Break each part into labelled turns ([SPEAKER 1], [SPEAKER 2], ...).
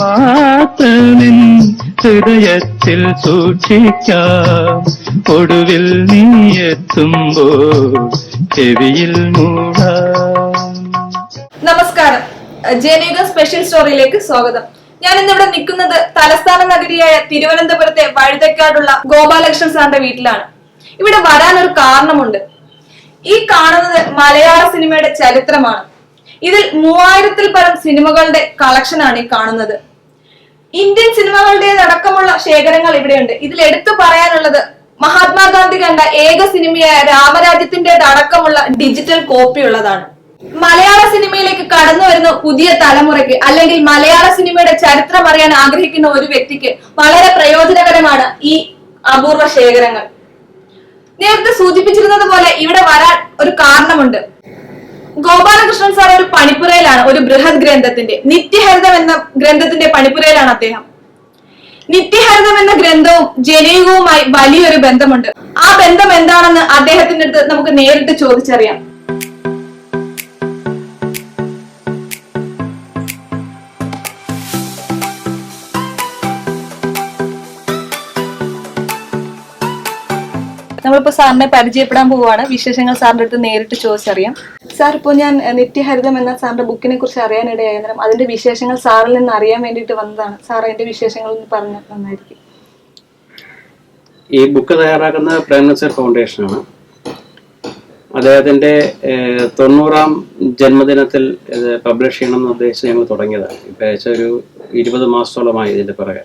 [SPEAKER 1] മാത്രമെൻ ഹൃദയത്തിൽ സൂക്ഷിക്കാം. ഒടുവിൽ നീ എത്തുമ്പോ ചെവിയിൽ
[SPEAKER 2] നമസ്കാരം. ജനയുഗ സ്പെഷ്യൽ സ്റ്റോറിയിലേക്ക് സ്വാഗതം. ഞാൻ ഇന്നിവിടെ നിൽക്കുന്നത് തലസ്ഥാന നഗരിയായ തിരുവനന്തപുരത്തെ വഴുതക്കാടുള്ള ഗോപാലകൃഷ്ണൻ സാറിന്റെ വീട്ടിലാണ്. ഇവിടെ വരാനൊരു കാരണമുണ്ട്. ഈ കാണുന്നത് മലയാള സിനിമയുടെ ചരിത്രമാണ്. ഇതിൽ മൂവായിരത്തിൽ പരം സിനിമകളുടെ കളക്ഷനാണ് ഈ കാണുന്നത്. ഇന്ത്യൻ സിനിമകളുടെ അടക്കമുള്ള ശേഖരങ്ങൾ ഇവിടെയുണ്ട്. ഇതിൽ എടുത്തു പറയാനുള്ളത് മഹാത്മാഗാന്ധി കണ്ട ഏക സിനിമയായ രാമരാജ്യത്തിന്റെ അടക്കമുള്ള ഡിജിറ്റൽ കോപ്പി ഉള്ളതാണ്. മലയാള സിനിമയിലേക്ക് കടന്നു വരുന്ന പുതിയ തലമുറയ്ക്ക് അല്ലെങ്കിൽ മലയാള സിനിമയുടെ ചരിത്രം അറിയാൻ ആഗ്രഹിക്കുന്ന ഒരു വ്യക്തിക്ക് വളരെ പ്രയോജനകരമാണ് ഈ അപൂർവ ശേഖരങ്ങൾ. നേരത്തെ സൂചിപ്പിച്ചിരുന്നത് പോലെ ഇവിടെ വരാൻ ഒരു കാരണമുണ്ട്. ഗോപാലകൃഷ്ണൻ സാർ ഒരു പണിപ്പുരയിലാണ് ഒരു ബൃഹത് ഗ്രന്ഥത്തിന്റെ നിത്യഹരിതം എന്ന ഗ്രന്ഥത്തിന്റെ പണിപ്പുരയിലാണ് അദ്ദേഹം. നിത്യഹരിതം എന്ന ഗ്രന്ഥവും ജനയുഗവുമായി വലിയൊരു ബന്ധമുണ്ട്. ആ ബന്ധം എന്താണെന്ന് അദ്ദേഹത്തിന്റെ അടുത്ത് നമുക്ക് നേരിട്ട് ചോദിച്ചറിയാം. നമ്മളിപ്പോ സാറിനെ പരിചയപ്പെടാൻ പോവുകയാണ്. വിശേഷങ്ങൾ സാറിന്റെ അടുത്ത് നേരിട്ട് ചോദിച്ചറിയാം. സാർ ഇപ്പോൾ ഞാൻ നിത്യഹരിതം എന്ന സാറിന്റെ ബുക്കിനെ കുറിച്ച് അറിയാനിടയായ. നേരം അതിന്റെ വിശേഷങ്ങൾ സാറിൽ നിന്ന് അറിയാൻ വേണ്ടിയിട്ട് വന്നതാണ്. സാർ അതിന്റെ വിശേഷങ്ങൾ ഒന്ന് പറഞ്ഞു നന്നായിരിക്കും.
[SPEAKER 3] ഈ ബുക്ക് തയ്യാറാക്കുന്ന പ്രേംനസർ ഫൗണ്ടേഷനാണ്. അദ്ദേഹത്തിന്റെ തൊണ്ണൂറാം ജന്മദിനത്തിൽ ഇത് പബ്ലിഷ് ചെയ്യണമെന്ന് ഉദ്ദേശിച്ച് ഞങ്ങൾ തുടങ്ങിയതാണ്. ഇപ്പം ഏകദേശം ഒരു ഇരുപത് മാസത്തോളമായി ഇതിന്റെ പിറകെ.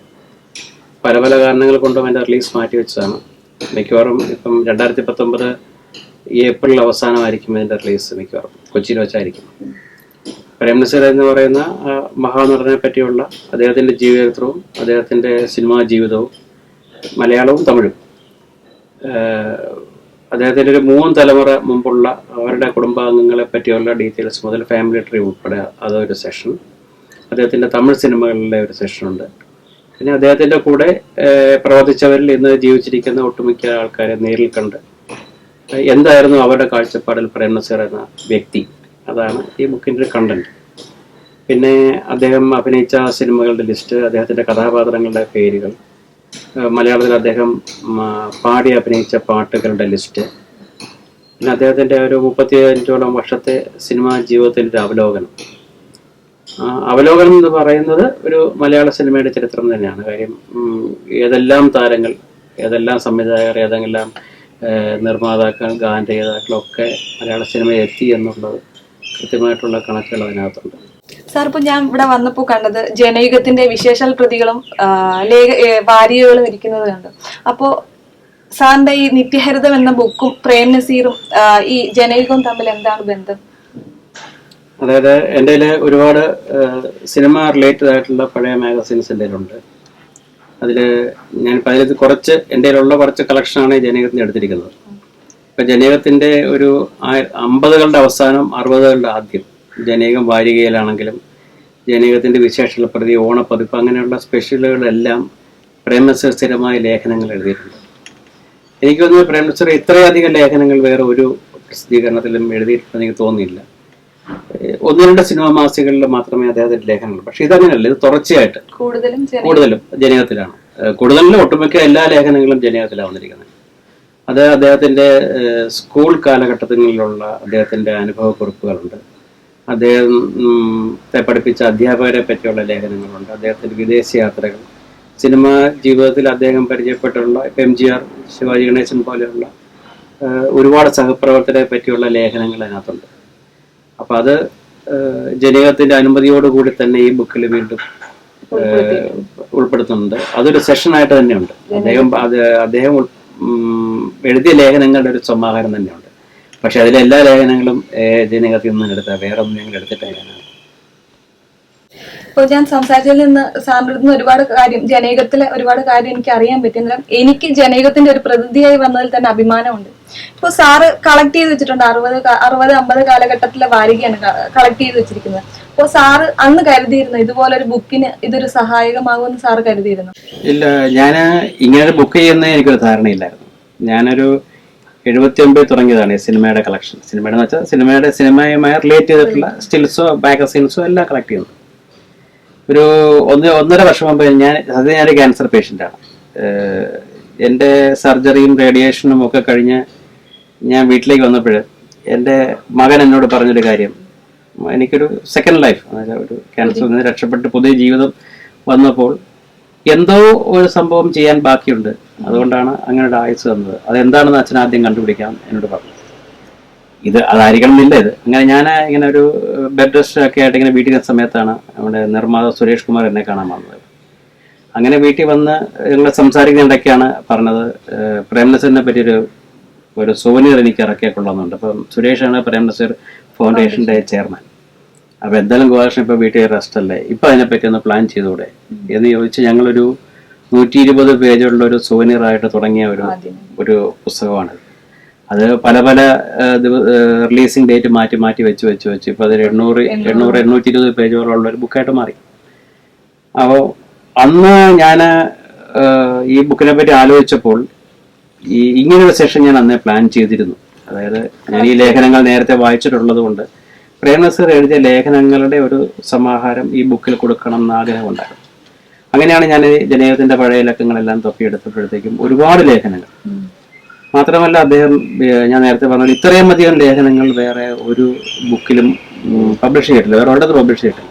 [SPEAKER 3] പല പല കാരണങ്ങൾ കൊണ്ടും അതിന്റെ റിലീസ് മാറ്റി വെച്ചതാണ് മിക്കവാറും ഇപ്പം രണ്ടായിരത്തി പത്തൊമ്പത് ഏപ്രിൽ അവസാനമായിരിക്കും ഇതിന്റെ റിലീസ് മിക്കവാറും. കൊച്ചിയിൽ വെച്ചായിരിക്കും. പ്രേംനസീർ എന്ന് പറയുന്ന മഹാനടനെ പറ്റിയുള്ള അദ്ദേഹത്തിന്റെ ജീവചരിത്രവും അദ്ദേഹത്തിന്റെ സിനിമാ ജീവിതവും മലയാളവും തമിഴും. അദ്ദേഹത്തിന്റെ ഒരു മൂന്ന് തലമുറ മുമ്പുള്ള അവരുടെ കുടുംബാംഗങ്ങളെ പറ്റിയുള്ള ഡീറ്റെയിൽസ് മുതൽ ഫാമിലി ട്രീ ഉൾപ്പെടെ അതൊരു സെഷൻ. അദ്ദേഹത്തിന്റെ തമിഴ് സിനിമകളിലെ ഒരു സെഷൻ ഉണ്ട്. പിന്നെ അദ്ദേഹത്തിന്റെ കൂടെ പ്രവർത്തിച്ചവരിൽ ഇന്ന് ജീവിച്ചിരിക്കുന്ന ഒട്ടുമിക്ക ആൾക്കാരെ നേരിൽ കണ്ട് എന്തായിരുന്നു അവരുടെ കാഴ്ചപ്പാടിൽ പ്രേം എന്ന വ്യക്തി? അതാണ് ഈ ബുക്കിന്റെ കണ്ടന്റ് പിന്നെ അദ്ദേഹം അഭിനയിച്ച സിനിമകളുടെ ലിസ്റ്റ് അദ്ദേഹത്തിന്റെ കഥാപാത്രങ്ങളുടെ പേരുകൾ മലയാളത്തിൽ അദ്ദേഹം പാടി അഭിനയിച്ച പാട്ടുകളുടെ ലിസ്റ്റ് പിന്നെ അദ്ദേഹത്തിന്റെ ഒരു മുപ്പത്തി അഞ്ചോളം വർഷത്തെ സിനിമാ ജീവിതത്തിന്റെ അവലോകനം. അവലോകനം എന്ന് പറയുന്നത് ഒരു മലയാള സിനിമയുടെ ചരിത്രം തന്നെയാണ്. കാര്യം ഏതെല്ലാം താരങ്ങൾ ഏതെല്ലാം സംവിധായകർ ഏഹ്, നിർമ്മാതാക്കൾ ഗാനരചയിതാക്കളൊക്കെ മലയാള സിനിമയിൽ എത്തി എന്നുള്ളത് കൃത്യമായിട്ടുള്ള കണക്കുകൾ അതിനകത്തുണ്ട്.
[SPEAKER 2] സാർ ഇപ്പൊ ഞാൻ ഇവിടെ വന്നപ്പോ കണ്ടത് ജനയുഗത്തിന്റെ വിശേഷ പ്രതികളും ലേഖ വാരികകളും ഇരിക്കുന്നത് കണ്ടു അപ്പോ സാറിന്റെ ഈ നിത്യഹരിതം എന്ന ബുക്കും പ്രേം നസീറും ഈ ജനയുഗവും തമ്മിൽ എന്താണ് ബന്ധം?
[SPEAKER 3] അതായത് എന്റെ ഒരുപാട് സിനിമ റിലേറ്റഡ് ആയിട്ടുള്ള പഴയ മാഗസീൻസ് എന്റെ കയ്യിലുണ്ട്. അതിൽ ഞാൻ അതിൽ കുറച്ച് എന്റെ കയ്യിലുള്ള കുറച്ച് കളക്ഷനാണ് ജനകത്തിന് എടുത്തിരിക്കുന്നത്. ഇപ്പം ജനകത്തിന്റെ ഒരു അമ്പതുകളുടെ അവസാനം അറുപതുകളുടെ ആദ്യം ജനകം വാരികയിലാണെങ്കിലും ജനകത്തിന്റെ വിശേഷ പ്രതി ഓണപ്പതിപ്പ് അങ്ങനെയുള്ള സ്പെഷ്യലുകളെല്ലാം പ്രേമസർ സ്ഥിരമായ ലേഖനങ്ങൾ എഴുതിയിട്ടുണ്ട്. എനിക്ക് തോന്നുന്നു പ്രേമസർ ഇത്രയധികം ലേഖനങ്ങൾ വേറെ ഒരു പ്രസിദ്ധീകരണത്തിലും എഴുതിയിട്ടുണ്ടെന്ന് എനിക്ക് തോന്നിയില്ല ഒന്ന് രണ്ട് സിനിമ മാസികകളിൽ മാത്രമേ അദ്ദേഹത്തിന്റെ ലേഖനങ്ങൾ പക്ഷെ ഇതങ്ങനെയല്ല ഇത് തുടർച്ചയായിട്ട്.
[SPEAKER 2] കൂടുതലും ജന
[SPEAKER 3] കൂടുതലും ജനകത്തിലാണ് കൂടുതലും ഒട്ടുമിക്ക എല്ലാ ലേഖനങ്ങളും ജനകത്തിലാണ് വന്നിരിക്കുന്നത്. അത് അദ്ദേഹത്തിന്റെ സ്കൂൾ കാലഘട്ടത്തിലുള്ള അദ്ദേഹത്തിന്റെ അനുഭവക്കുറിപ്പുകളുണ്ട്. അദ്ദേഹത്തെ പഠിപ്പിച്ച അധ്യാപകരെ പറ്റിയുള്ള ലേഖനങ്ങളുണ്ട്. അദ്ദേഹത്തിന്റെ വിദേശ യാത്രകൾ സിനിമ ജീവിതത്തിൽ അദ്ദേഹം പരിചയപ്പെട്ടുള്ള ഇപ്പം M G R Sivaji Ganesan പോലെയുള്ള ഒരുപാട് സഹപ്രവർത്തകരെ പറ്റിയുള്ള ലേഖനങ്ങൾ അതിനകത്തുണ്ട്. അപ്പൊ അത് ജനകത്തിന്റെ അനുമതിയോടുകൂടി തന്നെ ഈ ബുക്കിൽ വീണ്ടും ഉൾപ്പെടുത്തുന്നുണ്ട്. അതൊരു സെഷനായിട്ട് തന്നെയുണ്ട്. അദ്ദേഹം അത് അദ്ദേഹം എഴുതിയ ലേഖനങ്ങളുടെ ഒരു സമാഹാരം തന്നെയുണ്ട്. പക്ഷെ അതിലെ എല്ലാ ലേഖനങ്ങളും ജനകത്തിൽ നിന്ന് എടുത്ത വേറെ ഒന്നും ഞങ്ങൾ എടുത്തിട്ടില്ല.
[SPEAKER 2] ഇപ്പൊ ഞാൻ സംസാരിച്ചതിൽ നിന്ന് സാമ്പിൾ നിന്ന് ഒരുപാട് കാര്യം ജനയുഗത്തിലെ ഒരുപാട് കാര്യം എനിക്ക് അറിയാൻ പറ്റി. എന്നാലും എനിക്ക് ജനയുഗത്തിന്റെ ഒരു പ്രതിനിധിയായി വന്നതിൽ തന്നെ അഭിമാനമുണ്ട്. ഇപ്പൊ സാറ് കളക്ട് ചെയ്ത് വെച്ചിട്ടുണ്ട്. അറുപത് അറുപത് അമ്പത് കാലഘട്ടത്തിലെ വാരികയാണ് കളക്ട് ചെയ്ത് വെച്ചിരിക്കുന്നത്. അപ്പൊ സാറ് അന്ന് കരുതിയിരുന്നു ഇതുപോലെ ഒരു ബുക്കിന് ഇതൊരു സഹായകമാകുമെന്ന് സാറ് കരുതിയിരുന്നു.
[SPEAKER 3] ഇല്ല ഞാൻ ഇങ്ങനെ ബുക്ക് ചെയ്യുന്ന എനിക്കൊരു ധാരണയില്ലായിരുന്നു. ഞാനൊരു എഴുപത്തി ഒമ്പത് തുടങ്ങിയതാണ് സിനിമയുടെ കളക്ഷൻ സിനിമയുടെ എന്ന് വെച്ചാൽ സിനിമയുടെ സിനിമയുമായി റിലേറ്റ് ചെയ്തിട്ടുള്ള സ്റ്റിൽസോ മാഗസീൻസോ എല്ലാം കളക്ട് ചെയ്യുന്നത് ഒരു ഒന്ന് ഒന്നര വർഷം മുമ്പ് ഞാൻ അത് ഞാനൊരു ക്യാൻസർ പേഷ്യന്റാണ് എന്റെ സർജറിയും റേഡിയേഷനും ഒക്കെ കഴിഞ്ഞ് ഞാൻ വീട്ടിലേക്ക് വന്നപ്പോൾ എന്റെ മകൻ എന്നോട് പറഞ്ഞൊരു കാര്യം. എനിക്കൊരു സെക്കൻഡ് ലൈഫ് ഒരു ക്യാൻസറിൽ നിന്ന് രക്ഷപ്പെട്ട് പുതിയ ജീവിതം വന്നപ്പോൾ എന്തോ ഒരു സംഭവം ചെയ്യാൻ ബാക്കിയുണ്ട്. അതുകൊണ്ടാണ് അങ്ങനെ ഒരു ആയുസ് തന്നത്. അതെന്താണെന്ന് അച്ഛൻ ആദ്യം കണ്ടുപിടിക്കാം എന്നോട് പറഞ്ഞു. ഇത് അതായിരിക്കണം എന്നില്ല ഇത് അങ്ങനെ ഞാൻ ഇങ്ങനെ ഒരു ബെഡ് റെസ്റ്റ് ഒക്കെ ആയിട്ട് ഇങ്ങനെ വീട്ടിൽ സമയത്താണ് നമ്മുടെ നിർമ്മാത സുരേഷ് കുമാർ എന്നെ കാണാൻ വന്നത്. അങ്ങനെ വീട്ടിൽ വന്ന് ഞങ്ങൾ സംസാരിക്കുന്നിടയ്ക്കാണ് പറഞ്ഞത് പ്രേംനസറിനെ പറ്റിയൊരു ഒരു സോനിയർ എനിക്ക് ഇറക്കിയാൽ കൊള്ളാമെന്നുണ്ട് അപ്പം സുരേഷാണ് പ്രേംനസർ ഫൗണ്ടേഷന്റെ ചെയർമാൻ. അപ്പം എന്തായാലും ഗോപാലകൃഷ്ണൻ ഇപ്പോൾ വീട്ടിൽ റെസ്റ്റ് അല്ലേ? ഇപ്പം അതിനെപ്പറ്റി ഒന്ന് പ്ലാൻ ചെയ്തുകൂടെ എന്ന് ചോദിച്ച് ഞങ്ങളൊരു നൂറ്റി ഇരുപത് പേജുള്ള ഒരു സോനിയറായിട്ട് തുടങ്ങിയ ഒരു ഒരു പുസ്തകമാണ് അത് പല പല റിലീസിംഗ് ഡേറ്റ് മാറ്റി മാറ്റി വെച്ച് വെച്ച് വെച്ച് ഇപ്പൊ അത് എണ്ണൂറ് എണ്ണൂറ്. എണ്ണൂറ്റി ഇരുപത് പേജോളമുള്ള ഒരു ബുക്കായിട്ട് മാറി. അപ്പോൾ അന്ന് ഞാൻ ഈ ബുക്കിനെ പറ്റി ആലോചിച്ചപ്പോൾ ഈ ഇങ്ങനൊരു സെഷൻ ഞാൻ അന്നേ പ്ലാൻ ചെയ്തിരുന്നു. അതായത് ഞാൻ ഈ ലേഖനങ്ങൾ നേരത്തെ വായിച്ചിട്ടുള്ളത് കൊണ്ട് പ്രേംനസർ എഴുതിയ ലേഖനങ്ങളുടെ ഒരു സമാഹാരം ഈ ബുക്കിൽ കൊടുക്കണം എന്ന് ആഗ്രഹമുണ്ടായിരുന്നു അങ്ങനെയാണ് ഞാൻ ജനേഹത്തിന്റെ പഴയ ലക്കങ്ങളെല്ലാം തൊപ്പിയെടുത്തപ്പോഴത്തേക്കും ഒരുപാട് ലേഖനങ്ങൾ. മാത്രമല്ല അദ്ദേഹം ഞാൻ നേരത്തെ പറഞ്ഞത് ഇത്രയും അധികം ലേഖനങ്ങൾ വേറെ ഒരു ബുക്കിലും പബ്ലിഷ് ചെയ്തിട്ടില്ല. വേറെ ഒരിടത്ത് പബ്ലിഷ് ചെയ്തിട്ടില്ല.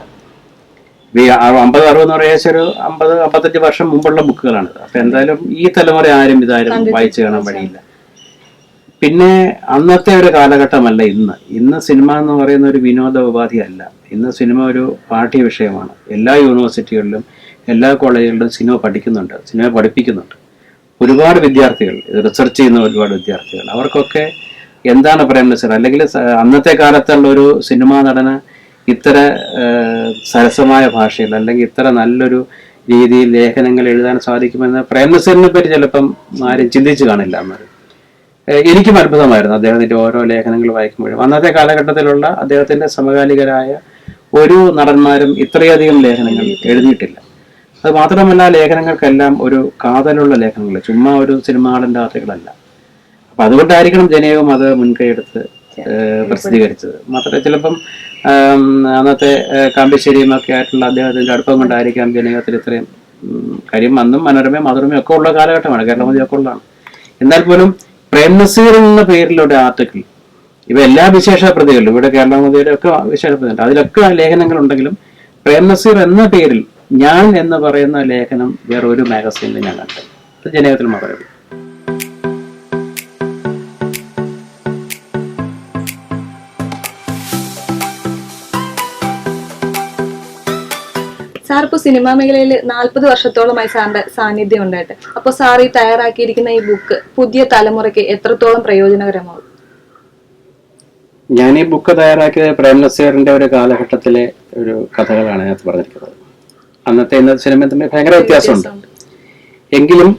[SPEAKER 3] അമ്പത് അറുപത് എന്ന് പറയുക ഏകദേശം ഒരു അമ്പത് അമ്പത്തഞ്ച് വർഷം മുമ്പുള്ള ബുക്കുകളാണ്. അപ്പൊ എന്തായാലും ഈ തലമുറ ആരും ഇതാരും വായിച്ചു കാണാൻ വഴിയില്ല പിന്നെ അന്നത്തെ ഒരു കാലഘട്ടമല്ല ഇന്ന്. ഇന്ന് സിനിമ എന്ന് പറയുന്ന ഒരു വിനോദ ഉപാധിയല്ല ഇന്ന് സിനിമ ഒരു പാഠ്യ വിഷയമാണ് എല്ലാ യൂണിവേഴ്സിറ്റികളിലും എല്ലാ കോളേജുകളിലും സിനിമ പഠിക്കുന്നുണ്ട് സിനിമ പഠിപ്പിക്കുന്നുണ്ട്. ഒരുപാട് വിദ്യാർത്ഥികൾ റിസർച്ച് ചെയ്യുന്ന ഒരുപാട് വിദ്യാർത്ഥികൾ. അവർക്കൊക്കെ എന്താണ് പ്രേംനസർ അല്ലെങ്കിൽ അന്നത്തെ കാലത്തുള്ള ഒരു സിനിമാ നടന് ഇത്ര സരസമായ ഭാഷയിൽ അല്ലെങ്കിൽ ഇത്ര നല്ലൊരു രീതിയിൽ ലേഖനങ്ങൾ എഴുതാൻ സാധിക്കുമെന്ന് പ്രേംനസറിനെ പറ്റി ചിലപ്പം ആരും ചിന്തിച്ചു കാണില്ല അന്നേരം. എനിക്കും അത്ഭുതമായിരുന്നു അദ്ദേഹത്തിന്റെ ഓരോ ലേഖനങ്ങൾ വായിക്കുമ്പോഴും. അന്നത്തെ കാലഘട്ടത്തിലുള്ള അദ്ദേഹത്തിന്റെ സമകാലികരായ ഒരു നടന്മാരും ഇത്രയധികം ലേഖനങ്ങൾ എഴുതിയിട്ടില്ല. അത് മാത്രമല്ല ലേഖനങ്ങൾക്കെല്ലാം ഒരു കാതലുള്ള ലേഖനങ്ങൾ. ചുമ്മാ ഒരു സിനിമാടന്റെ കഥകളല്ല അപ്പൊ അതുകൊണ്ടായിരിക്കണം ജനയവും അത് മുൻകൈയെടുത്ത് പ്രസിദ്ധീകരിച്ചത്. മാത്രമല്ല ചിലപ്പം അന്നത്തെ കാമ്പിശ്ശേരിയും ഒക്കെ ആയിട്ടുള്ള അദ്ദേഹത്തിന്റെ അടുപ്പം കൊണ്ടായിരിക്കാം ജനകത്തിൽ ഇത്രയും കാര്യം അന്നും മനോരമയും മധുരമയും ഒക്കെ ഉള്ള കാലഘട്ടമാണ്. കേരളമതി ഒക്കെ ഉള്ളതാണ്. എന്നാൽ പോലും പ്രേം നസീർ എന്ന പേരിലൊരു ആർട്ടിക്കിൾ ഇവ എല്ലാ വിശേഷ പ്രതികളിലും ഇവിടെ കേരളമതിയുടെ ഒക്കെ വിശേഷ പ്രതികളുണ്ട് അതിലൊക്കെ ലേഖനങ്ങൾ ഉണ്ടെങ്കിലും പ്രേം നസീർ എന്ന പേരിൽ ഞാൻ എന്ന് പറയുന്ന ലേഖനം വേറെ ഒരു മാഗസീനിൽ ഞാൻ കണ്ടു. അത് ജനകത്തിൽ മാത്രമേ ഉള്ളൂ.
[SPEAKER 2] സാർ ഇപ്പോൾ സിനിമാ മേഖലയിൽ നാൽപ്പത് വർഷത്തോളമായി സാറിന്റെ സാന്നിധ്യം ഉണ്ടായിട്ട്. അപ്പോൾ സാർ ഈ തയ്യാറാക്കിയിരിക്കുന്ന ഈ ബുക്ക് പുതിയ തലമുറയ്ക്ക് എത്രത്തോളം പ്രയോജനകരമാവും
[SPEAKER 3] ഞാൻ ഈ ബുക്ക് തയ്യാറാക്കിയത് പ്രേംനസീറിന്റെ ഒരു കാലഘട്ടത്തിലെ ഒരു കഥകളാണ് ഞാൻ പറഞ്ഞിരിക്കുന്നത്. അന്നത്തെ ഇന്നത്തെ സിനിമ തമ്മിൽ ഭയങ്കര വ്യത്യാസമുണ്ട്. എങ്കിലും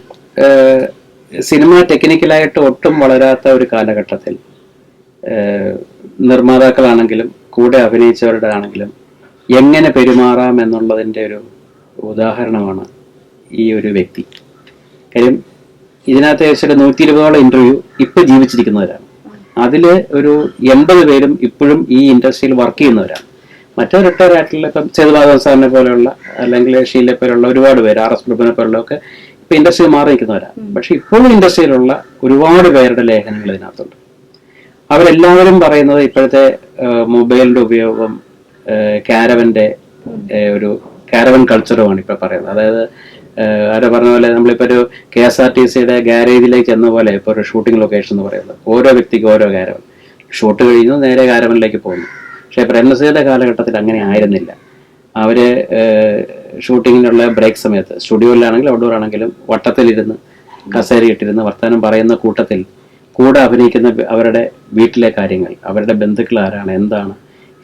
[SPEAKER 3] സിനിമ ടെക്നിക്കലായിട്ട് ഒട്ടും വളരാത്ത ഒരു കാലഘട്ടത്തിൽ നിർമ്മാതാക്കളാണെങ്കിലും കൂടെ അഭിനയിച്ചവരുടെ ആണെങ്കിലും എങ്ങനെ പെരുമാറാം എന്നുള്ളതിന്റെ ഒരു ഉദാഹരണമാണ് ഈ ഒരു വ്യക്തി. കാര്യം ഇതിനകത്ത് ഏകദേശം നൂറ്റി ഇരുപതോളം ഇന്റർവ്യൂ ഇപ്പൊ ജീവിച്ചിരിക്കുന്നവരാണ്. അതിൽ ഒരു എൺപത് പേരും ഇപ്പോഴും ഈ ഇൻഡസ്ട്രിയിൽ വർക്ക് ചെയ്യുന്നവരാണ്. മറ്റൊരു റിട്ടയർ ആയിട്ടുള്ള ഇപ്പം സാറിനെ പോലെയുള്ള അല്ലെങ്കിൽ ഷീലെ പോലെയുള്ള ഒരുപാട് പേര് ആർ എസ് ഗ്രൂപ്പിനെ പോലുള്ള ഒക്കെ ഇപ്പൊ ഇൻഡസ്ട്രിയിൽ മാറി നിൽക്കുന്നവരാണ് പക്ഷെ ഇപ്പോഴും ഇൻഡസ്ട്രിയിലുള്ള ഒരുപാട് പേരുടെ ലേഖനങ്ങൾ ഇതിനകത്തുണ്ട്. അവരെല്ലാവരും പറയുന്നത് ഇപ്പോഴത്തെ മൊബൈലിന്റെ ഉപയോഗം കാരവന്റെ ഒരു കാരവൻ കൾച്ചറുമാണ് ഇപ്പൊ പറയുന്നത്. അതായത് ആരോ പറഞ്ഞ പോലെ നമ്മളിപ്പോ ഒരു കെ എസ് ആർ ടി സിയുടെ ഗാരേജിലേക്ക് ചെന്ന പോലെ ഇപ്പൊ ഒരു ഷൂട്ടിംഗ് ലൊക്കേഷൻ എന്ന് പറയുന്നത്. ഓരോ വ്യക്തിക്കും ഓരോ കാരവൻ. ഷൂട്ട് കഴിഞ്ഞു നേരെ കാരവനിലേക്ക് പോകുന്നു. പക്ഷെ പ്രേംനസയുടെ കാലഘട്ടത്തിൽ അങ്ങനെ ആയിരുന്നില്ല. അവർ ഷൂട്ടിങ്ങിനുള്ള ബ്രേക്ക് സമയത്ത് സ്റ്റുഡിയോയിലാണെങ്കിലും ഔട്ട്ഡോർ ആണെങ്കിലും വട്ടത്തിലിരുന്ന് കസേരയിട്ടിരുന്ന് വർത്തമാനം പറയുന്ന കൂട്ടത്തിൽ കൂടെ അഭിനയിക്കുന്ന അവരുടെ വീട്ടിലെ കാര്യങ്ങൾ അവരുടെ ബന്ധുക്കൾ ആരാണ് എന്താണ്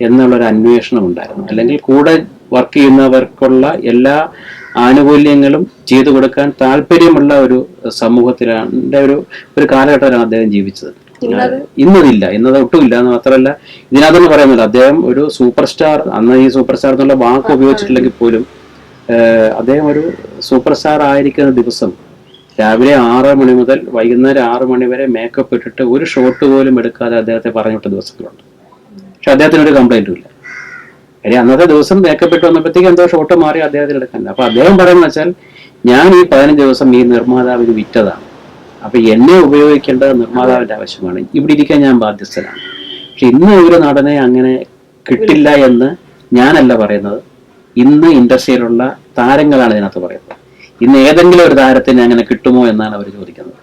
[SPEAKER 3] എന്നുള്ളൊരു അന്വേഷണം ഉണ്ടായിരുന്നു. അല്ലെങ്കിൽ കൂടെ വർക്ക് ചെയ്യുന്നവർക്കുള്ള എല്ലാ ആനുകൂല്യങ്ങളും ചെയ്തു കൊടുക്കാൻ താല്പര്യമുള്ള ഒരു സമൂഹത്തിലാണ് ഒരു ഒരു കാലഘട്ടത്തിലാണ് അദ്ദേഹം ജീവിച്ചത്. ഇന്നതില്ല. ഇന്നത് ഒട്ടുമില്ല. എന്ന് മാത്രമല്ല ഇതിനകത്തൊന്നും പറയുന്നില്ല അദ്ദേഹം ഒരു സൂപ്പർ സ്റ്റാർ അന്ന് ഈ സൂപ്പർ സ്റ്റാർ എന്നുള്ള വാക്ക് ഉപയോഗിച്ചിട്ടില്ലെങ്കിൽ പോലും അദ്ദേഹം ഒരു സൂപ്പർ സ്റ്റാർ ആയിരിക്കുന്ന ദിവസം രാവിലെ ആറ് മണി മുതൽ വൈകുന്നേരം ആറ് മണി വരെ മേക്കപ്പ് ഇട്ടിട്ട് ഒരു ഷോട്ട് പോലും എടുക്കാതെ അദ്ദേഹത്തെ പറഞ്ഞു വിട്ട ദിവസങ്ങളുണ്ട് പക്ഷെ അദ്ദേഹത്തിന് ഒരു കംപ്ലൈന്റും ഇല്ല. കാര്യം അന്നത്തെ ദിവസം മേക്കപ്പ് ഇട്ട് വന്നപ്പോഴത്തേക്ക് എന്തോ ഷോട്ട് മാറി അദ്ദേഹത്തിന് എടുക്കാൻ അപ്പൊ അദ്ദേഹം പറയുന്നത് വെച്ചാൽ ഞാൻ ഈ പതിനഞ്ച് ദിവസം ഈ നിർമ്മാതാവിന് വിറ്റതാണ്. അപ്പൊ എന്നെ ഉപയോഗിക്കേണ്ടത് നിർമ്മാതാവിന്റെ ആവശ്യമാണ്. ഇവിടെ ഇരിക്കാൻ ഞാൻ ബാധ്യസ്ഥനാണ്. പക്ഷെ ഇന്ന് ഒരു നടനെ അങ്ങനെ കിട്ടില്ല എന്ന് ഞാനല്ല പറയുന്നത്. ഇന്ന് ഇൻഡസ്ട്രിയിലുള്ള താരങ്ങളാണ് ഇതിനകത്ത് പറയുന്നത്. ഇന്ന് ഏതെങ്കിലും ഒരു താരത്തിന് അങ്ങനെ കിട്ടുമോ എന്നാണ് അവർ ചോദിക്കുന്നത്.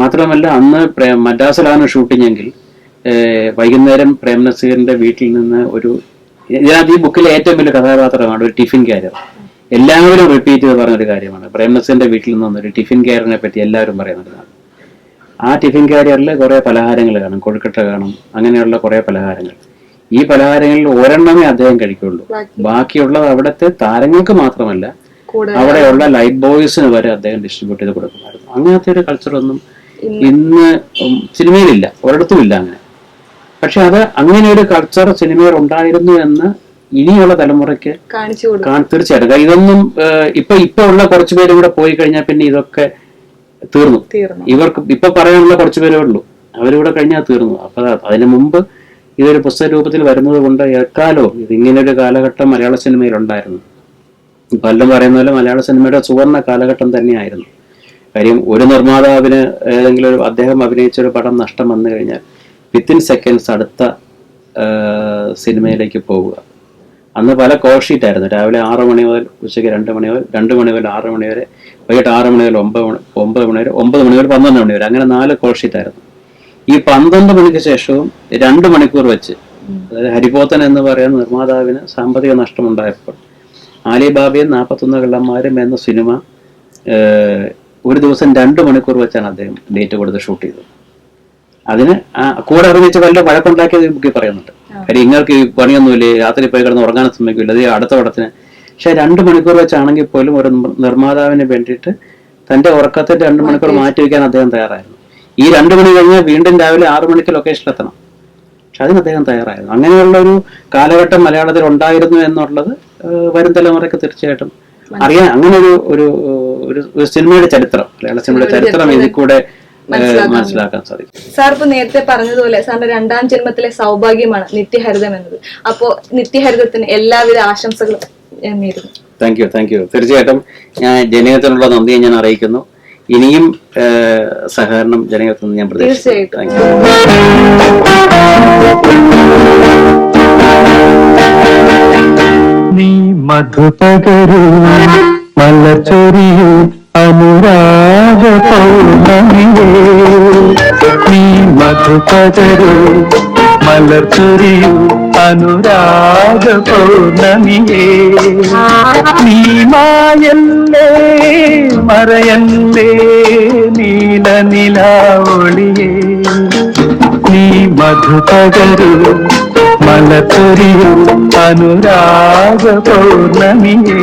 [SPEAKER 3] മാത്രമല്ല അന്ന് മദ്രാസിലാണ് ഷൂട്ടിംഗ് എങ്കിൽ വൈകുന്നേരം പ്രേം നസീറിന്റെ വീട്ടിൽ നിന്ന് ഒരു ഇതിനകത്ത് ഈ ബുക്കിലെ ഏറ്റവും വലിയ കഥാപാത്രമാണ് ഒരു ടിഫിൻ ക്യാരിയർ എല്ലാവരും റിപ്പീറ്റ് ചെയ്ത് പറഞ്ഞൊരു കാര്യമാണ്. പ്രേംനസിന്റെ വീട്ടിൽ നിന്ന് വന്നൊരു ടിഫിൻ കാരിനെ പറ്റി എല്ലാവരും പറയുന്നതാണ് ആ ടിഫിൻ കാരിയറിൽ കുറേ പലഹാരങ്ങൾ കാണും. കൊഴുക്കട്ട കാണും. അങ്ങനെയുള്ള കുറേ പലഹാരങ്ങൾ. ഈ പലഹാരങ്ങളിൽ ഒരെണ്ണമേ അദ്ദേഹം കഴിക്കുള്ളൂ. ബാക്കിയുള്ളത് അവിടുത്തെ താരങ്ങൾക്ക് മാത്രമല്ല അവിടെയുള്ള ലൈറ്റ് ബോയ്സിന് വരെ അദ്ദേഹം ഡിസ്ട്രിബ്യൂട്ട് ചെയ്ത് കൊടുക്കുമായിരുന്നു. അങ്ങനത്തെ ഒരു കൾച്ചറൊന്നും ഇന്ന് സിനിമയിലില്ല ഒരിടത്തും ഇല്ല അങ്ങനെ. പക്ഷെ അത് അങ്ങനെ ഒരു കൾച്ചർ സിനിമയിൽ ഉണ്ടായിരുന്നു എന്ന് ഇനിയുള്ള തലമുറയ്ക്ക് തീർച്ചയായിട്ടും. ഇതൊന്നും ഇപ്പൊ ഇപ്പൊ ഉള്ള കുറച്ചു പേരും കൂടെ പോയി കഴിഞ്ഞാൽ പിന്നെ ഇതൊക്കെ തീർന്നു. ഇവർക്ക് ഇപ്പൊ പറയാനുള്ള കുറച്ചു പേരേ ഉള്ളൂ. അവരിവിടെ കഴിഞ്ഞാൽ തീർന്നു. അപ്പൊ അതിനു മുമ്പ് ഇതൊരു പുസ്തക രൂപത്തിൽ വരുന്നത് കൊണ്ട് എക്കാലവും ഇതിങ്ങനെ ഒരു കാലഘട്ടം മലയാള സിനിമയിൽ ഉണ്ടായിരുന്നു പലരും പറയുന്ന പോലെ മലയാള സിനിമയുടെ സുവർണ കാലഘട്ടം തന്നെയായിരുന്നു. കാര്യം ഒരു നിർമ്മാതാവിന് ഏതെങ്കിലും ഒരു അദ്ദേഹം അഭിനയിച്ച ഒരു പടം നഷ്ടം വന്നു കഴിഞ്ഞാൽ വിത്തിൻ സെക്കൻഡ്സ് അടുത്ത സിനിമയിലേക്ക് പോവുക. അന്ന് പല കോൾ ഷീറ്റ് ആയിരുന്നു. രാവിലെ ആറ് മണി മുതൽ ഉച്ചയ്ക്ക് രണ്ട് മണി മുതൽ രണ്ട് മണി മുതൽ ആറ് മണി വരെ വൈകിട്ട് ആറ് മണി മുതൽ ഒമ്പത് മണി ഒമ്പത് മണി വരെ ഒമ്പത് മണി മുതൽ പന്ത്രണ്ട് മണി വരെ അങ്ങനെ നാല് കോൾ ഷീറ്റ് ആയിരുന്നു. ഈ പന്ത്രണ്ട് മണിക്ക് ശേഷവും രണ്ട് മണിക്കൂർ വെച്ച് അതായത് ഹരിപോത്തൻ എന്ന് പറയുന്ന നിർമ്മാതാവിന് സാമ്പത്തിക നഷ്ടമുണ്ടായപ്പോൾ ആലിബാബയും നാൽപ്പത്തൊന്ന് കള്ളന്മാരും എന്ന സിനിമ ഒരു ദിവസം രണ്ട് മണിക്കൂർ വെച്ചാണ് അദ്ദേഹം ഡേറ്റ് കൊടുത്ത് ഷൂട്ട് ചെയ്തത്. അതിന് കൂടെ അഭിനയിച്ച വല്ല വഴക്കുണ്ടാക്കിയത് ബുക്കിൽ പറയുന്നുണ്ട്. കാര്യം ഇങ്ങൾക്ക് പണിയൊന്നുമില്ലേ? രാത്രി പോയി കിടന്ന് ഉറങ്ങാൻ ശ്രമിക്കില്ല അതേ അടുത്ത പടത്തിന് പക്ഷെ രണ്ട് മണിക്കൂർ വെച്ചാണെങ്കിൽ പോലും ഒരു നിർമ്മാതാവിന് വേണ്ടിയിട്ട് തന്റെ ഉറക്കത്തെ രണ്ട് മണിക്കൂർ മാറ്റി വയ്ക്കാൻ അദ്ദേഹം തയ്യാറായിരുന്നു. ഈ രണ്ട് മണി കഴിഞ്ഞാൽ വീണ്ടും രാവിലെ ആറു മണിക്ക് ലൊക്കേഷനിൽ എത്തണം. പക്ഷെ അതിന് അദ്ദേഹം തയ്യാറായിരുന്നു. അങ്ങനെയുള്ള ഒരു കാലഘട്ടം മലയാളത്തിൽ ഉണ്ടായിരുന്നു എന്നുള്ളത് വരും തലമുറയ്ക്ക് തീർച്ചയായിട്ടും അറിയാൻ അങ്ങനെ ഒരു ഒരു ഒരു സിനിമയുടെ ചരിത്രം മലയാള സിനിമയുടെ ചരിത്രം. ഇതിൽ കൂടെ മനസ്സിലാക്കാൻ സാധിക്കും.
[SPEAKER 2] സാർ ഇപ്പൊ നേരത്തെ പറഞ്ഞതുപോലെ സാറിന്റെ രണ്ടാം ജന്മത്തിലെ സൗഭാഗ്യമാണ് നിത്യഹരിതം എന്നത് അപ്പോ നിത്യഹരിതത്തിന് എല്ലാവിധ ആശംസകളും ഞാൻ നേരുന്നു.
[SPEAKER 3] താങ്ക് യു താങ്ക് യു തീർച്ചയായിട്ടും ഞാൻ ജനകത്തിനുള്ള നന്ദിയെ ഞാൻ അറിയിക്കുന്നു. ഇനിയും സഹകരണം ജനകത്തിൽ നിന്ന് ഞാൻ യു
[SPEAKER 1] നീ മലച്ചൊരിയു അനുരാഗ പൗർണമിയേ നീ മധുപകരു മലർച്ചൊരിയു അനുരാഗ പൗർണമിയേ നീ മായല്ലേ മറയല്ലേ നീല നിലാവൊളിയേ നീ മധുപകരു മലപ്പൊരിയു അനുരാഗ പൗർണമിയേ